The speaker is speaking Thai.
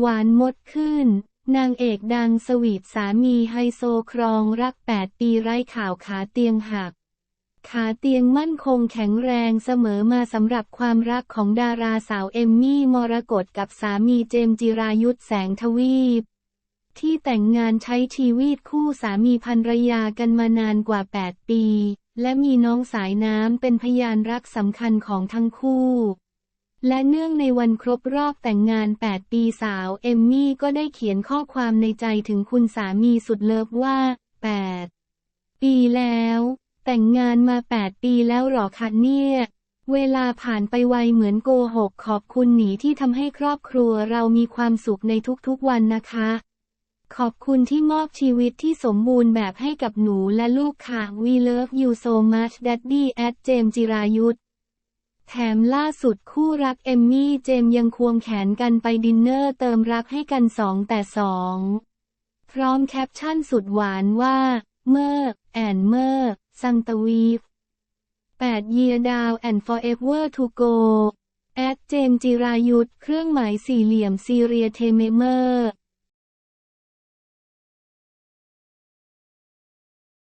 หวานมดขึ้น นางเอกดังสวีทสามีไฮโซครองรัก 8 ปีไร้ข่าวขาเตียงหัก ขาเตียงมั่นคงแข็งแรงเสมอมาสำหรับความรักของดาราสาวเอมมี่มรกตกับสามีเจมจิรายุทธแสงทวีป ที่แต่งงานใช้ชีวิตคู่สามีภรรยากันมานานกว่า 8 ปี และมีน้องสายน้ำเป็นพยานรักสำคัญของทั้งคู่ และเนื่องในวันครบรอบแต่งงาน 8 ปีสาวเอมมี่ก็ได้เขียนข้อความในใจถึงคุณสามีสุดเลิฟว่า 8 ปีแล้ว แต่งงานมา 8 ปีแล้วหรอคะเนี่ย เวลาผ่านไปไวเหมือนโกหกขอบคุณหนีที่ทำให้ครอบครัวเรามีความสุขในทุกๆวันนะคะ ขอบคุณที่มอบชีวิตที่สมบูรณ์แบบให้กับหนูและลูกค่ะ We love you so much daddy at เจมส์จิรายุทธ แถมล่าสุดคู่รักเอมมี่เจมส์ยังควงแขนกันไปดินเนอร์เติมรักให้กันสองแต่สอง พร้อมแคปชั่นสุดหวานว่า เมอร์แอนเมอร์ซังตวีฟ8 year down and forever to go แอดเจมส์จิรายุทธเครื่องหมายสี่เหลี่ยมซีเรียเทเมเมอร์